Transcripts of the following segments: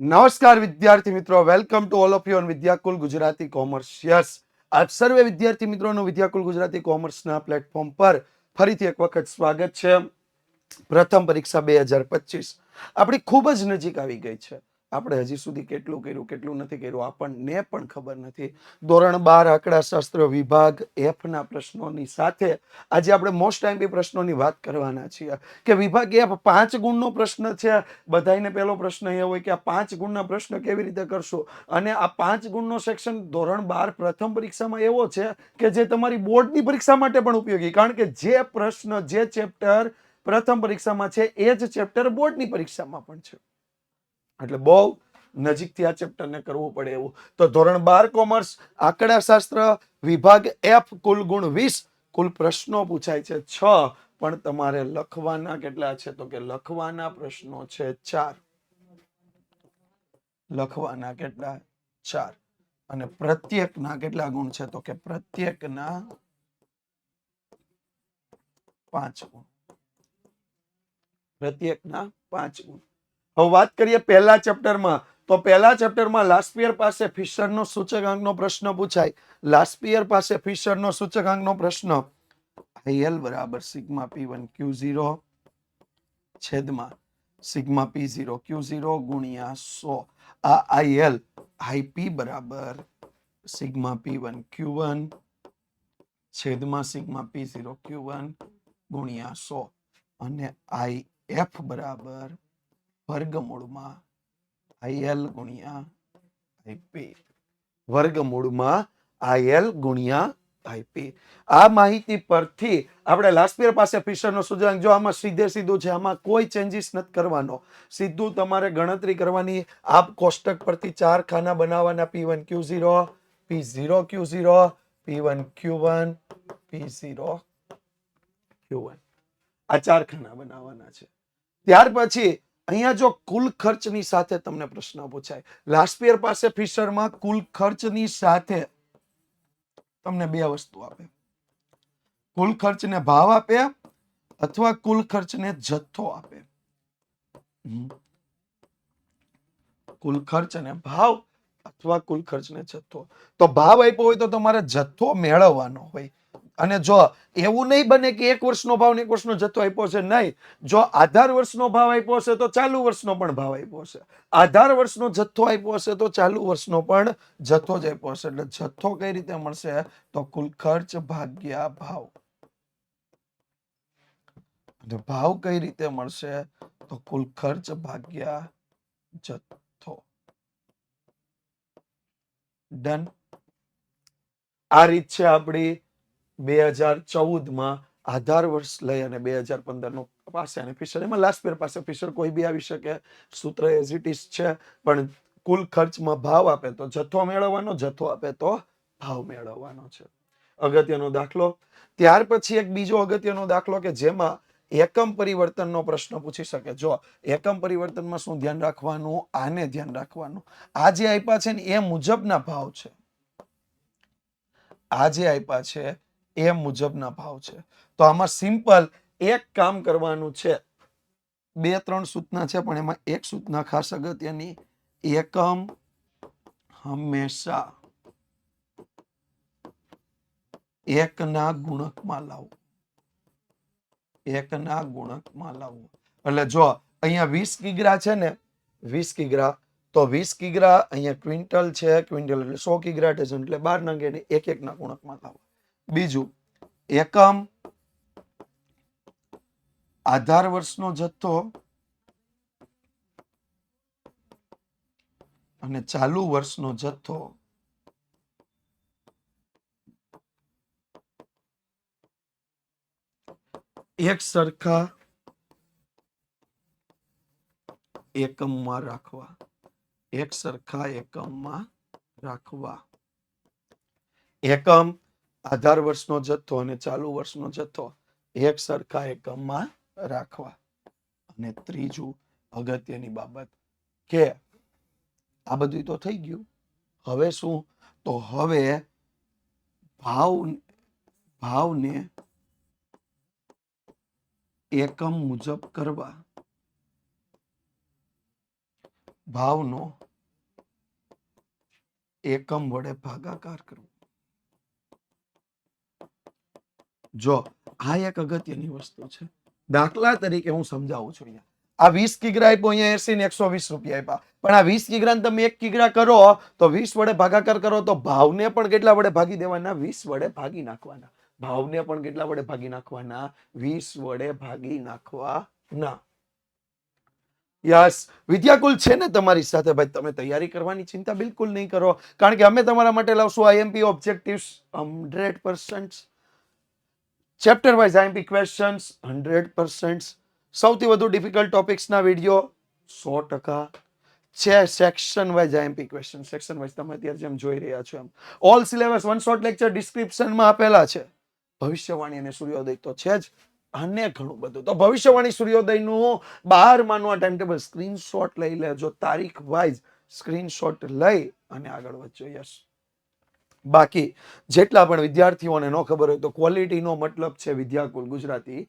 નમસ્કાર વિદ્યાર્થી મિત્રો welcome to all of you on Vidyakul Gujarati commerce yes આપ સર્વે વિદ્યાર્થી મિત્રોનું વિદ્યાકુલ ગુજરાતી કોમર્સના પ્લેટફોર્મ પર ફરીથી એક વખત સ્વાગત છે. પ્રથમ પરીક્ષા બે હજાર પચીસ. આપણી ખૂબ જ નજીક આવી ગઈ છે. આપણે હજી સુધી કેટલું કર્યું, કેટલું નથી કર્યું, આપણને પણ ખબર નથી. ધોરણ બાર આંકડાશાસ્ત્ર વિભાગ એફના પ્રશ્નોની સાથે આજે આપણે મોસ્ટ ટાઈમ પ્રશ્નોની વાત કરવાના છીએ કે વિભાગ એફ પાંચ ગુણનો પ્રશ્ન છે. બધાયને પહેલો પ્રશ્ન એ હોય કે આ પાંચ ગુણના પ્રશ્ન કેવી રીતે કરશો? અને આ પાંચ ગુણનો સેક્શન ધોરણ બાર પ્રથમ પરીક્ષામાં એવો છે કે જે તમારી બોર્ડની પરીક્ષા માટે પણ ઉપયોગી. કારણ કે જે પ્રશ્ન, જે ચેપ્ટર પ્રથમ પરીક્ષામાં છે, એ જ ચેપ્ટર બોર્ડની પરીક્ષામાં પણ છે. એટલે બહુ નજીકથી આ ચેપ્ટરને કરવું પડે એવું. તો ધોરણ બાર કોમર્સ, આંકડાશાસ્ત્ર વિભાગ એફ કુલ ગુણ વીસ. કુલ પ્રશ્નો પૂછાય છે છ, પણ તમારે લખવાના કેટલા છે? તો કે લખવાના પ્રશ્નો છે ચાર. લખવાના કેટલા? ચાર. અને પ્રત્યેકના કેટલા ગુણ છે? તો કે પ્રત્યેકના પાંચ ગુણ. પ્રત્યેકના પાંચ ગુણ. હવે વાત કરીએ પહેલા ચેપ્ટરમાં તો પહેલા ચેપ્ટરમાં લાસ્પિયર પાસે ફિશરનો સૂચકાંકનો પ્રશ્ન પૂછાય. લાસ્પિયર પાસે ફિશરનો સૂચકાંકનો પ્રશ્ન આઈએલ બરાબર sigma P one Q zero છેદમાં sigma P zero Q zero ગુણ્યા સો. આ આઈએલ આઈપી બરાબર sigma P one Q one છેદમાં sigma P zero Q one ગુણ્યા સો. અને આઈ એફ બરાબર વર્ગમૂળમાં આઈએલ ગુણ્યા આઈપી વર્ગમૂળમાં આઈએલ ગુણ્યા આઈપી આ માહિતી પરથી આપણે લાસ્ટ યર પાસે ફિશરનો સૂચકાંક જો આમાં સીધે સીધું છે, આમાં કોઈ ચેન્જીસ નથી કરવાનો. સીધું તમારે ગણતરી કરવાની. આ કોષ્ટક પરથી ચાર ખાના બનાવવાના P one Q zero P zero Q zero P one Q one P zero Q one આ ચાર ખાના બનાવવાના છે. ત્યાર પછી અહીંયા જો કુલ ખર્ચની સાથે તમને પ્રશ્ન પૂછાય. લાસ્ટ યર પાસે ફિશરમાં કુલ ખર્ચની સાથે તમને બે વસ્તુ આપે. કુલ ખર્ચને ભાવ આપે અથવા કુલ ખર્ચને જથ્થો આપે. કુલ ખર્ચ અને ભાવ અથવા કુલ ખર્ચને જથ્થો. તો ભાવ આપ્યો હોય તો તમારે જથ્થો મેળવવાનો હોય. અને જો એવું નહીં બને કે એક વર્ષનો ભાવ ને એક વર્ષનો જથ્થો આપ્યો છે, નહીં. જો આધાર વર્ષનો ભાવ આપ્યો હશે તો ચાલુ વર્ષનો પણ ભાવ આપ્યો હશે આધાર વર્ષનો જથ્થો આપ્યો હશે તો ચાલુ વર્ષનો પણ જથ્થો જ આપ્યો હશે એટલે જથ્થો કઈ રીતે મળશે? તો કુલ ખર્ચ ભાગ્યા ભાવ. ભાવ કઈ રીતે મળશે? તો કુલ ખર્ચ ભાગ્યા જથ્થો. ડન આ રીત છે આપણી બે હજાર ચૌદમાં આધાર વર્ષ લઈ અને બે હજાર પંદરનું પાસે અને ફિશર એમાં લાસ્ટ પેર પાસે ફિશર કોઈ બી આવી શકે. સૂત્ર એઝ ઇટ ઇઝ છે, પણ કુલ ખર્ચમાં ભાવ આપે તો જથ્થો મેળવવાનો, જથ્થો આપે તો ભાવ મેળવવાનો છે. અગત્યનો દાખલો. ત્યાર પછી એક બીજો અગત્યનો દાખલો કે જેમાં એકમ પરિવર્તનનો પ્રશ્ન પૂછી શકે. જો એકમ પરિવર્તનમાં શું ધ્યાન રાખવાનું? આને ધ્યાન રાખવાનું. આ જે આપ્યા છે ને, એ મુજબના ભાવ છે. આ જે આપ્યા છે એ મુજબના ભાવ છે. તો આમાં સિમ્પલ એક કામ કરવાનું છે. બે, ત્રણ સૂચના છે, પણ એમાં એક સૂચના ખાસ અગત્યની. એકમ હંમેશા એકના ગુણકમાં લાવવું એકના ગુણકમાં લાવવું એટલે જો અહીંયા વીસ કિગ્રા છે ને, વીસ કિગ્રા, તો વીસ કિગ્રા અહીંયા ક્વિન્ટલ છે, ક્વિન્ટલ એટલે સો કિગ્રા ડઝન એટલે બાર નંગે એક એકના ગુણકમાં લાવવા બીજું, એકમ આધાર વર્ષનો જથ્થો અને ચાલુ વર્ષનો જથ્થો એક સરખા એકમમાં રાખવા. એક સરખા એકમમાં રાખવા. એકમ આધાર વર્ષનો જથ્થો અને ચાલુ વર્ષનો જથ્થો એક સરખા એકમમાં રાખવા. અને ત્રીજું અગત્યની બાબત કે આ બધું તો થઈ ગયું. હવે શું? તો હવે ભાવ, ભાવને એકમ મુજબ કરવા. ભાવનો એકમ વડે ભાગાકાર કરવો. જો, આ એક અગત્યની વસ્તુ છે. દાખલા તરીકે હું સમજાવું છું અહીંયા. આ વીસ કિગ્રા આપ્યો, અહીંયા એસી ને એકસો વીસ રૂપિયા આપ્યા. પણ આ વીસ કિગ્રા તમે એક કિગ્રા કરો, તો વીસ વડે ભાગાકાર કરો, તો ભાવને પણ કેટલા વડે ભાગી દેવાના? વીસ વડે ભાગી નાખવાના. ભાવને પણ કેટલા વડે ભાગી નાખવાના? વીસ વડે ભાગી નાખવાના. યસ, વિદ્યાકુલ છે ને તમારી સાથે? ભાઈ, તમે તૈયારી કરવાની ચિંતા બિલકુલ નહીં કરો. કારણ કે અમે તમારા માટે લાવશું IMP objectives hundred percent chapter wise IMP questions hundred percent સૌથી વધુ ડિફિકલ્ટ ટોપિક્સના વીડિયો સો ટકા. છે section wise IMP question section wise તમે અત્યારે જેમ જોઈ રહ્યા છો એમ. All syllabus one short lecture ડિસ્ક્રિપ્શનમાં આપેલા છે. ભવિષ્યવાણી અને સૂર્યોદય તો છે જ, અને ઘણું બધું. તો ભવિષ્યવાણી, સૂર્યોદયનું બહાર માનવા ટાઈમ ટેબલ સ્ક્રીનશોટ લઈ લેજો. તારીખ વાઇઝ સ્ક્રીનશોટ લઈ અને આગળ વધજો. યસ બાકી જેટલા પણ વિદ્યાર્થીઓને ન ખબર હોય તો ક્વોલિટીનો મતલબ છે વિદ્યાકુલ ગુજરાતી.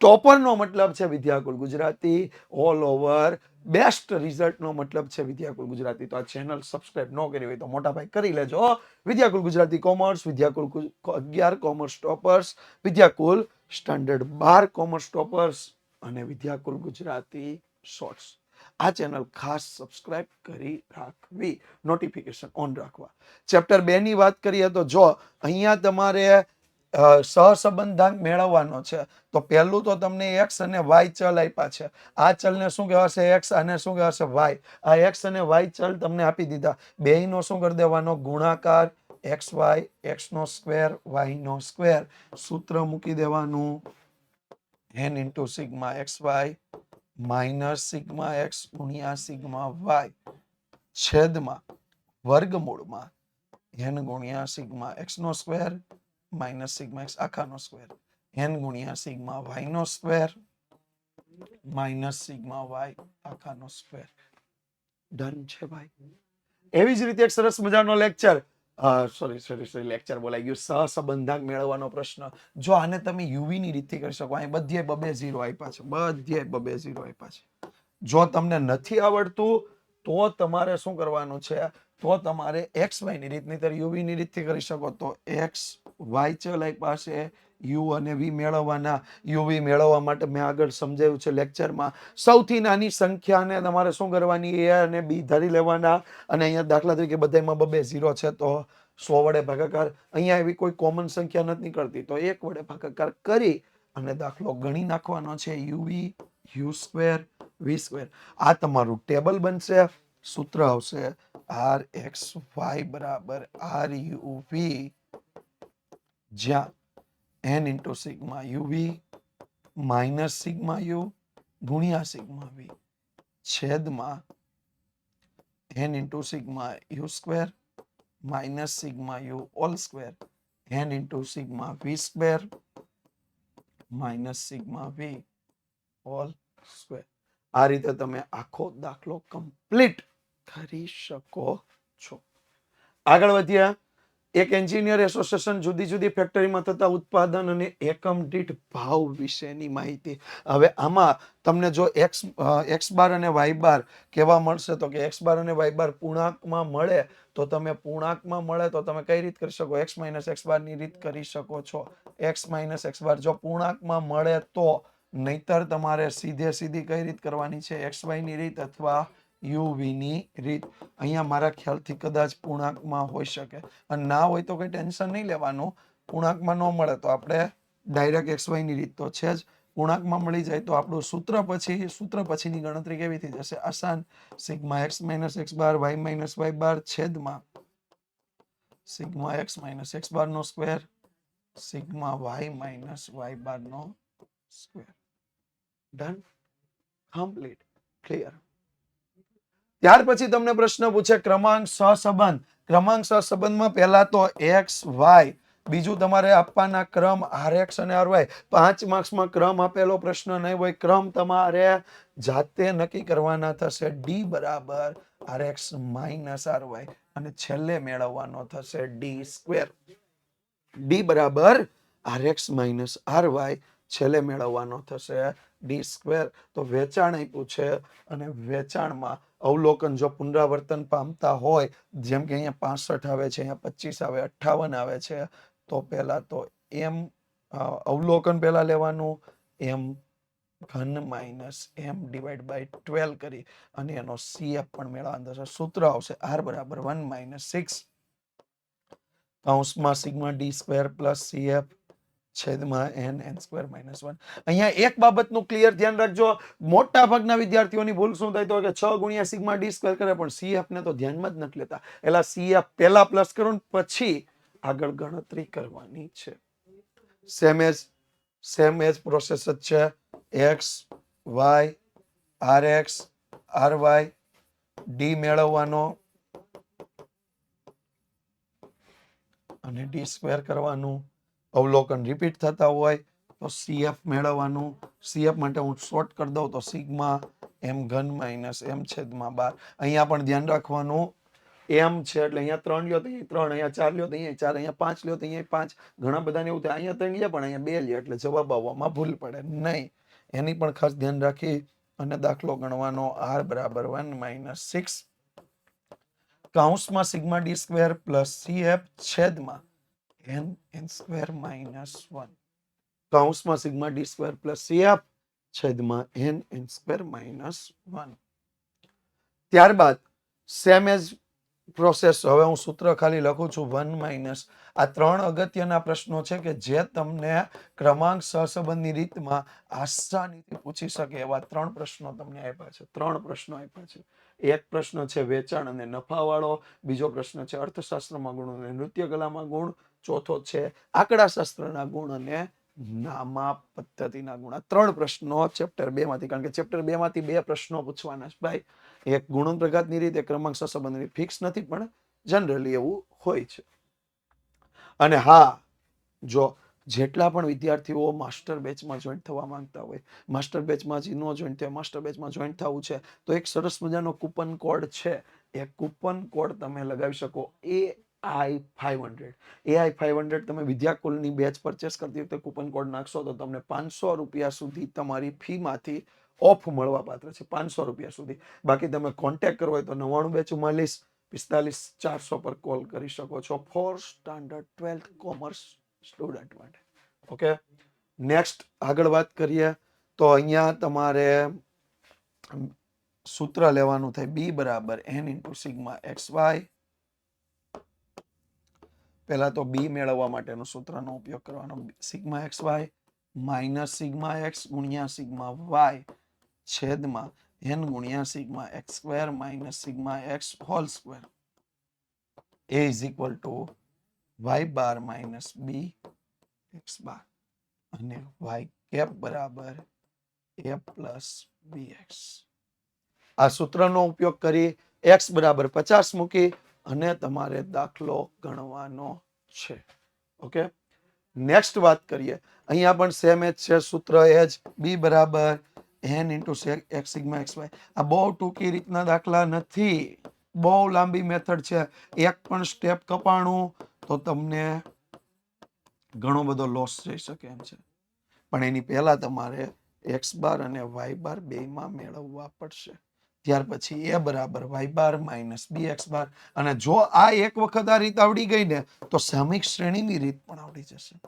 ટોપરનો મતલબ છે Vidyakul Gujarati. All over best રિઝલ્ટનો મતલબ છે વિદ્યાકુલ ગુજરાતી. તો આ ચેનલ સબસ્ક્રાઇબ ન કરી હોય તો મોટા ભાઈ કરી લેજો વિદ્યાકુલ ગુજરાતી કોમર્સ વિદ્યાકુલ અગિયાર કોમર્સ ટોપર્સ વિદ્યાકુલ સ્ટાન્ડર્ડ બાર કોમર્સ ટોપર્સ અને વિદ્યાકુલ ગુજરાતી શોર્ટ્સ આ ચેનલ ખાસ સબસ્ક્રાઇબ કરી રાખવી. નોટિફિકેશન ઓન રાખવા. ચેપ્ટર બે ની વાત કરીએ તો જો અહીંયા તમારે સહસંબંધાંક મેળવવાનો છે, તો પહેલું તો તમને એક્સ અને વાય ચલ આપ્યા છે. આ ચલને શું કહેવાશે? એક્સ અને શું કહેવાશે? વાય આ એક્સ અને વાય ચલ તમને આપી દીધા. બેયનો શું કરી દેવાનો? ગુણાકાર એક્સ વાય એક્સ નો સ્ક્વેર વાય નો સ્ક્વેર સૂત્ર મૂકી દેવાનું. N into sigma X Y minus sigma X ગુણ્યા સિગ્મા વાય છેદમાં વર્ગમૂળમાં એન ગુણ્યા સિગ્મા એક્સ નો સ્ક્વેર માઇનસ સિગ્મા એક્સ આખાનો સ્ક્વેર. એન ગુણ્યા સિગ્મા વાય નો સ્ક્વેર માઇનસ સિગ્મા વાય આખાનો સ્ક્વેર. ડન છે ભાઈ. એવી જ રીતે એક સરસ મજાનો lecture sorry sorry sorry lecture બોલાઈ ગયું. સહસંબંધાંક મેળવવાનો પ્રશ્ન. જો આને તમે યુવી ની રીતથી કરી શકો, અહીં બધે બબે ઝીરો આપ્યા છે. બધે બબે ઝીરો આપ્યા છે. જો તમને નથી આવડતું, તો તમારે શું કરવાનું છે? તો તમારે એક્સ વાયની રીતની નહીતર યુવી ની રીતથી કરી શકો તો એક્સ વાય પાસે, યુ અને વી મેળવવાના યુવી મેળવવા માટે મેં આગળ સમજાવ્યું છે લેક્ચરમાં. સૌથી નાની સંખ્યાને તમારે શું કરવાની? એ અને બી ધરી લેવાના. અને અહીંયા દાખલા તરીકે બધામાં બબે ઝીરો છે, તો સો વડે ભાગાકાર. અહીંયા એવી કોઈ કોમન સંખ્યા નથી નીકળતી. તો એક વડે ભાગાકાર કરી અને દાખલો ગણી નાખવાનો છે. UV U square, V square. આ તમારું ટેબલ બનશે. સૂત્ર આવશે આર, એક્સ, વાય બરાબર આર, યુ, વી. જ્યાં N into sigma UV minus sigma U ગુણ્યા સિગ્મા વી છેદમાં N into sigma U square minus sigma U all square. N into sigma V square minus sigma V all square. આ રીતે તમે આખો દાખલો complete કરી શકો છો. આગળ વધ્યા એક એન્જિનિયર એસોસિએશન જુદી જુદી ફેક્ટરીમાં થતા ઉત્પાદન અને એકમ દીઠ ભાવ વિશેની માહિતી. હવે આમાં તમને જો એક્સ એક્સ બાર અને વાય બાર કેવા મળશે તો કે એક્સ બાર અને વાય બાર પૂર્ણાંકમાં મળે તો તમે પૂર્ણાંકમાં મળે તો તમે કઈ રીત કરી શકો? એક્સ માઇનસ એક્સ બારની રીત કરી શકો છો. એક્સ માઇનસ એક્સ બાર જો પૂર્ણાંકમાં મળે તો નહીતર તમારે સીધે સીધી કઈ રીત કરવાની છે? એક્સ વાયની રીત અથવા યુવી ની રીત અહીંયા મારા ખ્યાલથી કદાચ પૂર્ણાંકમાં હોઈ શકે. અને ના હોય તો કઈ ટેન્શન નહીં લેવાનું. પૂર્ણાંકમાં ન મળે તો આપણે ડાયરેક્ટ એક્સ વાયની રીત તો છે જ. પૂર્ણાંકમાં મળી જાય તો આપણું સૂત્ર પછી, સૂત્ર પછીની ગણતરી કેવી થઈ જશે? આસાન. Sigma X minus X bar, Y minus Y bar છેદમાં sigma X minus X bar નો square, sigma Y minus Y bar નો સ્ક્વેર. ડન? કમ્પ્લીટ. ક્લિયર. ત્યાર પછી તમને પ્રશ્ન પૂછે ક્રમાંક સહસંબંધ. ક્રમાંક સહસંબંધમાં પહેલા તો એક્સ વાય બીજું તમારે આપવાના ક્રમ આર એક્સ અને આર વાય પાંચ માર્ક્સમાં ક્રમ આપેલો પ્રશ્ન નહીં હોય, ક્રમ તમારે જાતે નક્કી કરવાના થશે. ડી બરાબર R X minus R Y અને છેલ્લે મેળવવાનો થશે ડી સ્ક્વેર ડી બરાબર R X minus R Y છેલ્લે મેળવવાનો થશે ડી સ્ક્વેર તો વેચાણ આપ્યું છે અને વેચાણમાં અવલોકન જો પુનરાવર્તન પામતા હોય, જેમ કે અહીંયા પાસઠ આવે છે, અહીંયા પચીસ આવે, અઠ્ઠાવન આવે છે, તો પહેલા તો એમ અવલોકન પહેલા લેવાનું, એમ ઘન minus M divide by twelve કરી, અને એનો સીએફ પણ મેળવવાનો થશે સૂત્ર આવશે આર બરાબર વન માઇનસ સિક્સ. કૌંસમાં sigma D square plus CF છેદમાં N N square minus one અહીંયા એક બાબતનું ક્લિયર ધ્યાન રાખજો. મોટા ભાગના વિદ્યાર્થીઓની ભૂલ શું થાય તો કે છ ગુણ્યા સિગ્મા ડી સ્ક્વેર કરે, પણ ને તો ધ્યાનમાં જ નથી લેતા. એલા સીએફ પહેલા પ્લસ કરો ને પછી આગળ ગણતરી કરવાની છે. Same as same as process જ છે. X Y R X R Y D મેળવવાનો અને ડી સ્ક્વેર કરવાનું. અવલોકન રિપીટ થતા હોય, તો સીએફ મેળવવાનું. સીએફ માટે હું શોર્ટ કરી દઉં તો સિગ્મા એમ ઘન માઇનસ એમ છેદમાં બાર. અહીંયા પણ ધ્યાન રાખવાનું. એમ છે એટલે અહીંયા ત્રણ લ્યો તો અહીંયા ત્રણ, અહીંયા ચાર લ્યો તો અહીંયા ચાર, અહીંયા પાંચ લ્યો તો અહીંયા પાંચ. ઘણા બધાને એવું થાય, અહીંયા ત્રણ લે પણ અહીંયા બે લે એટલે જવાબ આવવામાં ભૂલ પડે. નહીં. એની પણ ખાસ ધ્યાન રાખી અને દાખલો ગણવાનો આર બરાબર one minus six કાઉન્સમાં sigma D square plus CF છેદમાં N N square minus one કૌંસમાં sigma D square plus CF છેદમાં N N square minus one ત્યારબાદ સેમ એઝ પ્રોસેસ હવે હું સૂત્ર ખાલી લખું છું વન માઇનસ આ ત્રણ અગત્યના પ્રશ્નો છે કે જે તમને ક્રમાંક સહસંબંધની રીતમાં આસાનીથી પૂછી શકે એવા ત્રણ પ્રશ્નો તમને આપ્યા છે. ત્રણ પ્રશ્નો આપ્યા છે. એક પ્રશ્ન છે વેચાણ અને નફાવાળો, બીજો પ્રશ્ન છે અર્થશાસ્ત્રમાં ગુણ અને નૃત્ય કલામાં ગુણ ચોથો છે આંકડાશાસ્ત્રના ગુણ અને નામા પદ્ધતિના ગુણ. ત્રણ પ્રશ્નો ચેપ્ટર બે માંથી, કારણ કે ચેપ્ટર બે માંથી બે પ્રશ્નો પૂછવાના છે. ભાઈ, એક ગુણ પ્રઘાતની રીતે ક્રમાંક સહસંબંધની ફિક્સ નથી, પણ જનરલી એવું હોય છે. અને હા, જો જેટલા પણ વિદ્યાર્થીઓ માસ્ટર બેચમાં જોઈન્ટ થવા માંગતા હોય માસ્ટર બેચમાં હજી ન જોઈન્ટ થયા માસ્ટર બેચમાં જોઈન્ટ થવું છે, તો એક સરસ મજાનો કૂપન કોડ છે. એ કૂપન કોડ તમે લગાવી શકો. A I five hundred I five hundred તમે વિદ્યાકુલની બેચ પરચેસ કરતી વખતે કૂપન કોડ નાખશો તો તમને પાંચસો રૂપિયા સુધી તમારી ફીમાંથી ઓફ મળવા પાત્ર છે. પાંચસો રૂપિયા સુધી. બાકી તમે કોન્ટેક્ટ કરવો હોય તો નવ્વાણું બે ચુમ્માલીસ, પિસ્તાલીસ, ચારસો પર કોલ કરી શકો છો. For standard twelfth commerce student માટે. ઓકે નેક્સ્ટ આગળ વાત કરીએ તો અહીંયા તમારે સૂત્ર લેવાનું થાય બી બરાબર N into sigma X Y પહેલા તો બી મેળવવા માટેનું સૂત્રનો ઉપયોગ કરવાનો. Sigma X Y minus sigma X ગુણ્યા સિગ્મા વાય છેદમાં એન ગુણ્યા sigma X square minus sigma X whole square. A is equal to Y bar minus B X bar અને વાય કેપ બરાબર એ પ્લસ બી એક્સ આ સૂત્રનો ઉપયોગ કરી x બરાબર પચાસ મૂકી અને તમારે દાખલો ગણવાનો છે. ઓકે? નેક્સ્ટ વાત કરીએ. અહીંયા પણ સેમ એજ છે, સૂત્ર એજ બી બરાબર N into X sigma X Y આ બહુ ટૂંકી રીતના દાખલા નથી. બહુ લાંબી મેથડ છે. એક પણ સ્ટેપ કપાણું, તો તમને ઘણો બધો લોસ જઈ શકે એમ છે. પણ એની પહેલા તમારે એક્સ બાર અને વાય બાર બેમાં મેળવવા પડશે. ત્યાર પછી એ બરાબર Y bar minus B X bar. અને જો આ એક વખત આ રીત આવડી ગઈ ને, તો સામયિક શ્રેણીની રીત પણ આવડી જશે.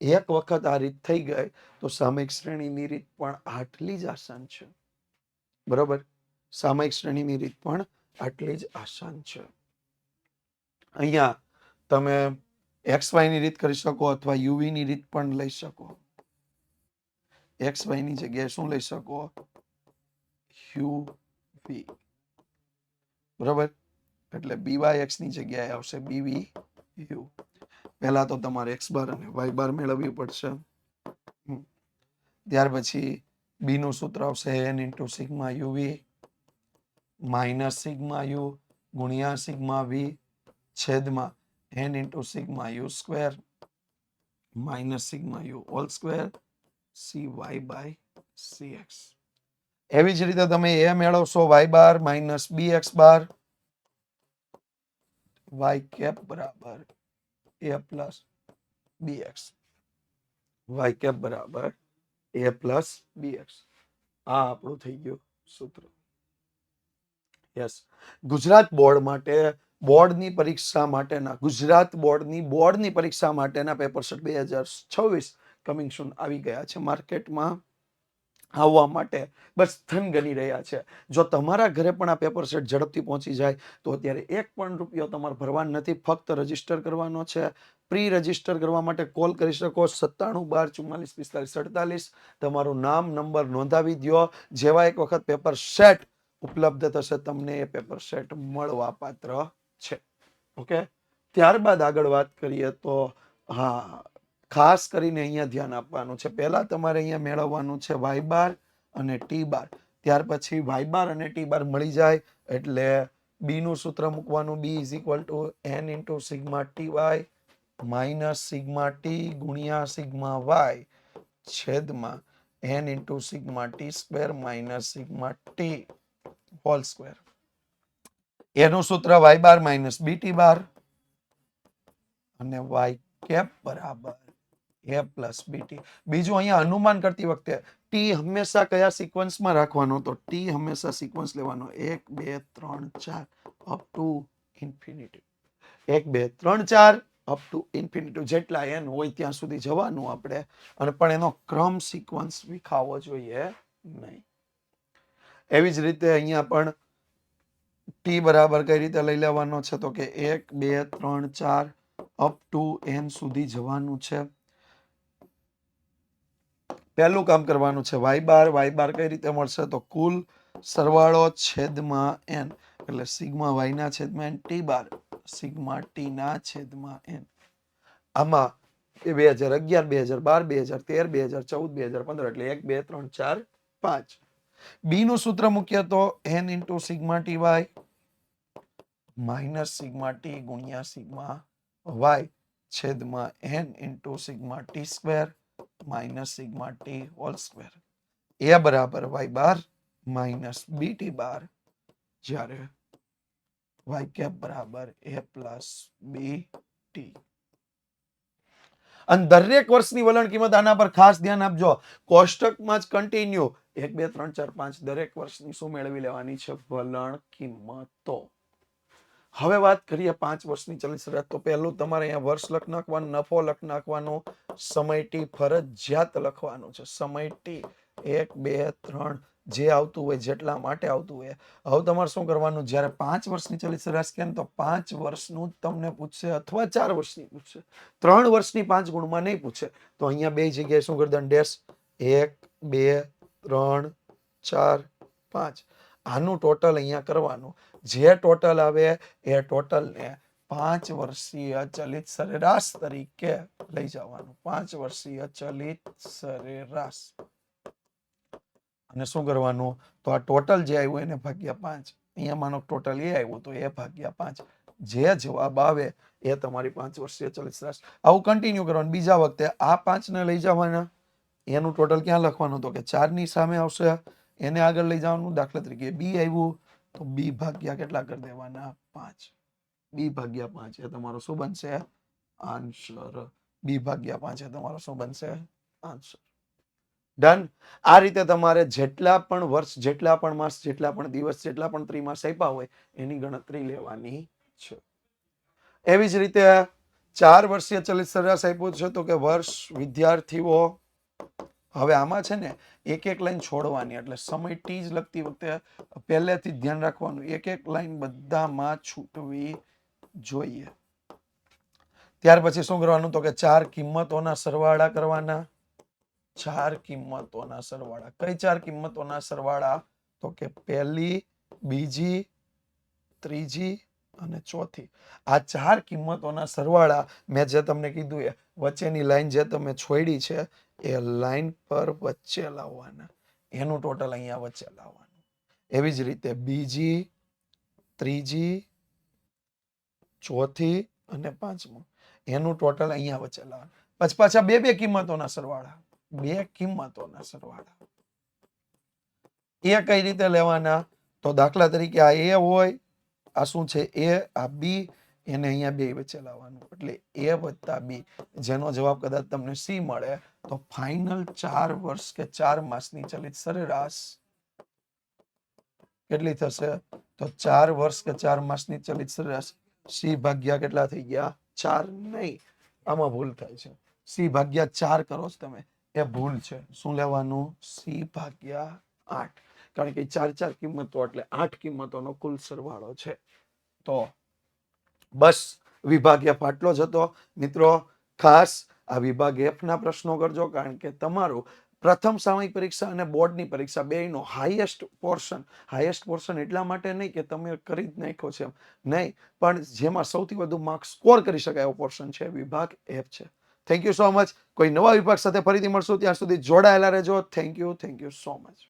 એક વખત આ રીત થઈ ગઈ, તો સામયિક શ્રેણીની રીત પણ આટલી જ આસાન છે. બરોબર? સામયિક શ્રેણીની રીત પણ આટલી જ આસાન છે. અહીંયા તમે એક્સ વાયની રીત કરી શકો અથવા યુવી ની રીત પણ લઈ શકો. એક્સ વાયની જગ્યાએ શું લઈ શકો? યુ વી એટલે બીવાય એક્સની જગ્યાએ આવશે બીવી યુ પહેલા તો તમારે એક્સ બાર અને વાય બાર મેળવવી પડશે. ત્યાર પછી બી નું સૂત્ર આવશે N into sigma UV minus sigma U ગુણ્યા સિગ્મા વી છેદમાં N into sigma U square minus sigma U whole square C Y by C X એવી જ રીતે તમે એ મેળવશો Y bar minus B X bar Y cap બરાબર A plus B X Y cap બરાબર A plus B x આ આપણું થઈ ગયું સૂત્ર. યસ ગુજરાત બોર્ડ માટે, બોર્ડની પરીક્ષા માટેના, ગુજરાત બોર્ડની બોર્ડની પરીક્ષા માટેના પેપર સેટ બે હજાર છવ્વીસ કમિંગ સૂન આવી ગયા છે. માર્કેટમાં આવવા માટે બસ થન ગણી રહ્યા છે. જો તમારા ઘરે પણ આ પેપર સેટ ઝડપથી પહોંચી જાય, તો અત્યારે એક પણ રૂપિયો તમારે ભરવાનો નથી. ફક્ત રજિસ્ટર કરવાનો છે. પ્રી રજિસ્ટર કરવા માટે કોલ કરી શકો. સત્તાણું બાર ચુમ્માલીસ પિસ્તાલીસ અડતાલીસ. તમારું નામ, નંબર નોંધાવી દો જેવા એક વખત પેપર સેટ ઉપલબ્ધ થશે, તમને એ પેપર સેટ મળવા પાત્ર છે. ઓકે ત્યારબાદ આગળ વાત કરીએ તો, હા ખાસ કરીને અહીંયા ધ્યાન આપવાનું છે. પહેલા તમારે અહીંયા મેળવવાનું છે વાય બાર અને ટી બાર. ત્યાર પછી વાય બાર અને ટી બાર મળી જાય એટલે બી નું સૂત્ર મૂકવાનું. B is equal to N into sigma T Y minus sigma T ગુણ્યા સિગ્મા વાય છેદમાં N into sigma T square minus sigma T whole square એનું સૂત્ર Y bar minus B T bar અને વાય કેપ બરાબર. A plus BT બીજું અહીંયા અનુમાન કરતી વખતે ટી હંમેશા કયા સિક્વન્સમાં રાખવાનો? તો ટી હંમેશા સિક્વન્સ લેવાનો. એક, બે, ત્રણ, ચાર અપ ટુ ઇન્ફિનિટી એક, બે, ત્રણ, ચાર અપ ટુ ઇન્ફિનિટી જેટલા એન હોય ત્યાં સુધી જવાનું આપણે. અને પણ એનો ક્રમ સિક્વન્સ વિખાવો જોઈએ નહીં. એવી જ રીતે અહીંયા પણ ટી બરાબર કઈ રીતે લઈ લેવાનો છે? તો કે એક, બે, ત્રણ, ચાર અપ ટુ એન સુધી જવાનું છે. પહેલું કામ કરવાનું છે વાય બાર વાય બાર કઈ રીતે મળશે? તો કુલ સરવાળો છેદમાં એન એટલે સિગ્મા વાય ના છેદમાં N T bar sigma T ના છેદમાં એન આમાં એ બે હજાર અગિયાર, બે હજાર બાર, બે હજાર તેર, બે હજાર ચૌદ, બે હજાર પંદર, એટલે એક, બે, ત્રણ, ચાર, પાંચ. બી નું સૂત્ર મૂકીએ તો N into sigma T Y minus sigma T ગુણ્યા સિગ્મા વાય છેદમાં N into sigma T square minus sigma T whole square A બરાબર Y bar minus B T bar જ્યારે વાય કેપ બરાબર એ પ્લસ બી ટી અને દરેક વર્ષની વલણ કિંમત આના પર ખાસ ધ્યાન આપજો। કોષ્ટકમાં જ કન્ટિન્યુ એક, બે, ત્રણ, ચાર, પાંચ દરેક વર્ષની શું મેળવી લેવાની છે વલણ કિંમતો? હવે વાત કરીએ પાંચ વર્ષની ચલિત તો પહેલું તમારે અહીંયા વર્ષ લખ નાખવાનું, નફો લખ નાખવાનો સમય ટી ફરજિયાત લખવાનું છે. સમય ટી એક, બે, ત્રણ, જે આવતું હોય, જેટલા માટે આવતું હોય. હવે તમારે શું કરવાનું? જ્યારે પાંચ વર્ષની ચલિત સરેરાશ કેમ? તો પાંચ વર્ષનું તમને પૂછશે અથવા ચાર વર્ષની પૂછશે. ત્રણ વર્ષની પાંચ ગુણમાં નહીં પૂછે. તો અહીંયા બે જગ્યાએ શું કરી ડેશ, એક, બે, ત્રણ, ચાર, પાંચ. આનું ટોટલ અહીંયા કરવાનું. જે ટોટલ આવે એ ટોટલને પાંચ વર્ષીય ચલિત સરેરાશ તરીકે લઈ જવાનું. પાંચ વર્ષીય ચલિત સરેરાશ. અને શું કરવાનું? તો આ ટોટલ જે આવ્યું એને ભાગ્યા પાંચ. અહીંયા માનો ટોટલ એ આવ્યું તો એ ભાગ્યા પાંચ. જે જવાબ આવે એ તમારી પાંચ વર્ષીય ચલિત સરેરાશ. આવું કન્ટિન્યુ કરવાનું. બીજા વખતે આ પાંચને લઈ જવાના. એનું ટોટલ ક્યાં લખવાનું? તો કે ચારની સામે આવશે. એને આગળ લઈ જવાનું દાખલા તરીકે. બી આવ્યું. તો બી ભાગ્યા કેટલા કરી દેવાના? પાંચ. બી ભાગ્યા પાંચ એ તમારો શું બનશે? આન્સર. બી ભાગ્યા પાંચ એ તમારો શું બનશે? આન્સર. ડન. આ રીતે તમારે જેટલા પણ વર્ષ, જેટલા પણ માસ, જેટલા પણ દિવસ, જેટલા પણ ત્રિમાસ આપ્યા હોય, એની ગણતરી લેવાની છે. એવી જ રીતે ચાર વર્ષીય ચલિત સરેરાશ આપ્યું છે તો કે વર્ષ વિદ્યાર્થીઓ હવે આમાં છે ને એક એક લાઈન છોડવાની, એટલે સમય ટી જ લખતી વખતે પહેલેથી ધ્યાન રાખવાનું. એક એક લાઈન બધામાં છૂટવી જોઈએ. ત્યાર પછી શું કરવાનું તો કે ચાર કિંમતોના સરવાળા કરવાના. ચાર કિંમતોના સરવાળા. કઈ ચાર કિંમતોના સરવાળા? તો કે પહેલી, બીજી, ત્રીજી અને ચોથી આ ચાર કિંમતોના સરવાળા મેં જે તમને કીધું એ વચ્ચેની લાઈન જે તમે છોડી છે, એ લાઈન પર વચ્ચે લાવવાના. એનું ટોટલ અહીંયા વચ્ચે લાવવાનું. એવી જ રીતે બીજી, ત્રીજી, ચોથી અને પાંચમું. એનું ટોટલ અહીંયા વચ્ચે લાવવાનું. પછી પાછા બે બે કિંમતોના સરવાળા. બે કિંમતોના સરવાળા. એ કઈ રીતે લેવાના? તો દાખલા તરીકે આ એ હોય આ શું છે? એ, આ બી એને અહીંયા બે વચ્ચે લાવવાનું. એટલે એ વત્તા બી. જેનો જવાબ કદાચ તમને સી મળે, તો ફાઇનલ ચાર વર્ષ કે ચાર માસની ચલિત સરેરાશ કેટલી થશે? તો ચાર વર્ષ કે ચાર માસની ચલિત સરેરાશ સી ભાગ્યા કેટલા થઈ ગયા? ચાર નહીં. આમાં ભૂલ થાય છે. સી ભાગ્યા ચાર કરો છો તમે. એ ભૂલ છે. શું લેવાનું? સી ભાગ્યા આઠ. કારણ કે ચાર ચાર કિંમતો એટલે આઠ કિંમતોનો કુલ સરવાળો છે. તો બસ વિભાગ એફ આટલો જ હતો. મિત્રો, ખાસ આ વિભાગ એફ ના પ્રશ્નો કરજો કારણ કે તમારું પ્રથમ સામયિક પરીક્ષા અને બોર્ડની પરીક્ષા બેયનો હાઈએસ્ટ પોર્શન હાઈએસ્ટ પોર્શન એટલા માટે નહીં કે તમે કરી જ નાખ્યો છે એમ નહીં, પણ જેમાં સૌથી વધુ માર્ક્સ સ્કોર કરી શકાય એવો પોર્શન છે વિભાગ એફ છે. થેન્ક યુ સો મચ કોઈ નવા વિભાગ સાથે ફરીથી મળશું. ત્યાં સુધી જોડાયેલા રહેજો. Thank you thank you so much